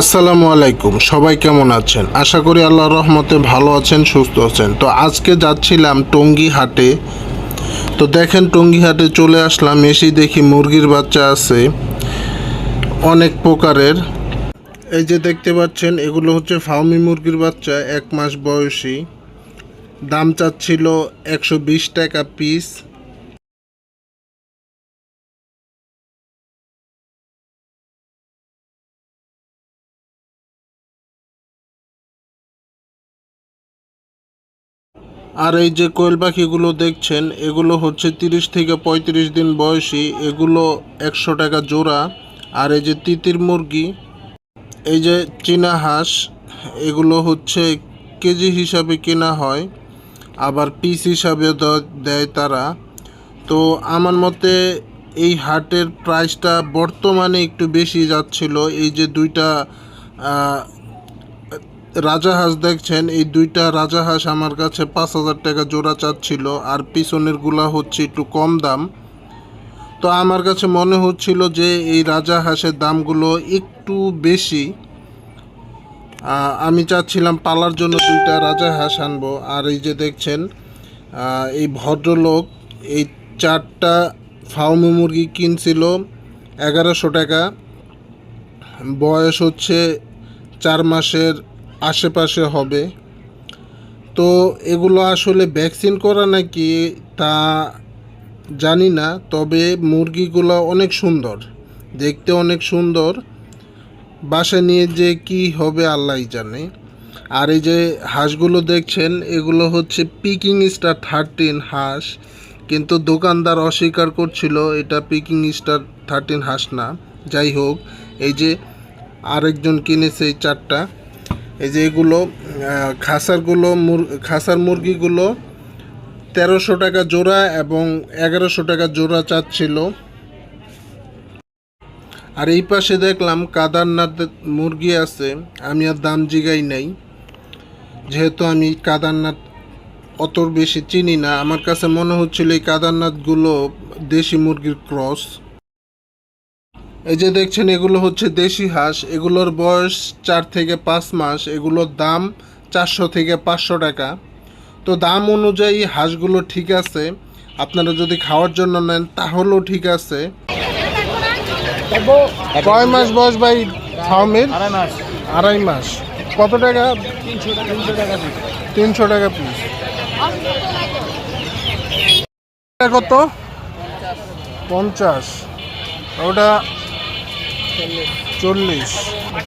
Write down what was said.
আসসালামু আলাইকুম, সবাই কেমন আছেন? আশা করি আল্লাহর রহমতে ভালো আছেন, সুস্থ আছেন। তো আজকে যাচ্ছিলাম টঙ্গী হাটে তো দেখেন টঙ্গী হাটে চলে আসলাম এসে দেখি মুরগির বাচ্চা আছে অনেক প্রকারের। এই যে দেখতে পাচ্ছেন, এগুলো হচ্ছে ফাউমি মুরগির বাচ্চা, এক মাস বয়সী। দাম চাচ্ছিল একশো বিশ টাকা পিস আর এই যে কোয়েল পাখিগুলো দেখছেন, এগুলো হচ্ছে তিরিশ থেকে পঁয়ত্রিশ দিন বয়সী, এগুলো একশো টাকা জোড়া। আর এই যে তিতির মুরগি, এই যে চীনা হাঁস, এগুলো হচ্ছে কেজি হিসাবে কেনা হয়, আবার পিস হিসাবে দেয় তারা। তো আমার মতে এই হাটের প্রাইসটা বর্তমানে একটু বেশি যাচ্ছিল, এই যে দুইটা আহ, রাজাহাঁস দেখছেন এই দুইটা রাজা হাঁস আমার কাছে পাঁচ হাজার টাকা জোড়া চাচ্ছিল আর পিছনেরগুলা হচ্ছে একটু কম দাম। তো আমার কাছে মনে হচ্ছিল যে এই রাজা হাঁসের দামগুলো একটু বেশি। আমি চাচ্ছিলাম পালার জন্য দুইটা রাজা হাঁস আনব। আর এই যে দেখছেন এই ভদ্রলোক এই চারটা ফার্মি মুরগি কিনছিল এগারোশো টাকা। বয়স হচ্ছে চার মাসের আশেপাশে হবে। তো এগুলো আসলে ভ্যাকসিন করা নাকি তা জানি না, তবে মুরগিগুলো অনেক সুন্দর, দেখতে অনেক সুন্দর। বাসা নিয়ে যে কি হবে আল্লাহই জানে। আর এই যে হাঁসগুলো দেখছেন, এগুলো হচ্ছে পিকিং স্টার থার্টিন হাঁস, কিন্তু দোকানদার অস্বীকার করছিল এটা পিকিং স্টার থার্টিন হাঁস না। যাই হোক, এই যে আরেকজন কিনেছে এই চারটা। এই যে এগুলো খাসারগুলো খাসার মুরগিগুলো তেরোশো টাকা জোড়া এবং এগারোশো টাকা জোড়া চাচ্ছিল। আর এই পাশে দেখলাম কাদারনাথ মুরগি আছে, আমি আর দাম জিগাই নাই। যেহেতু আমি কাদারনাথ অত বেশি চিনি না, আমার কাছে মনে হচ্ছিল এই কাদারনাথগুলো দেশি মুরগির ক্রস। এই যে দেখছেন এগুলো হচ্ছে দেশি হাঁস। এগুলোর বয়স চার থেকে পাঁচ মাস। এগুলোর দাম চারশো থেকে পাঁচশো টাকা। তো দাম অনুযায়ী হাঁসগুলো ঠিক আছে। আপনারা যদি খাওয়ার জন্য নেন তাহলেও ঠিক আছে। কয় মাস বয়স ভাই ফার্মের আড়াই মাস। কত টাকা? তিনশো টাকা। তিনশো তিনশো টাকা পিস। কত? পঞ্চাশ। ওটা চল্লিশ।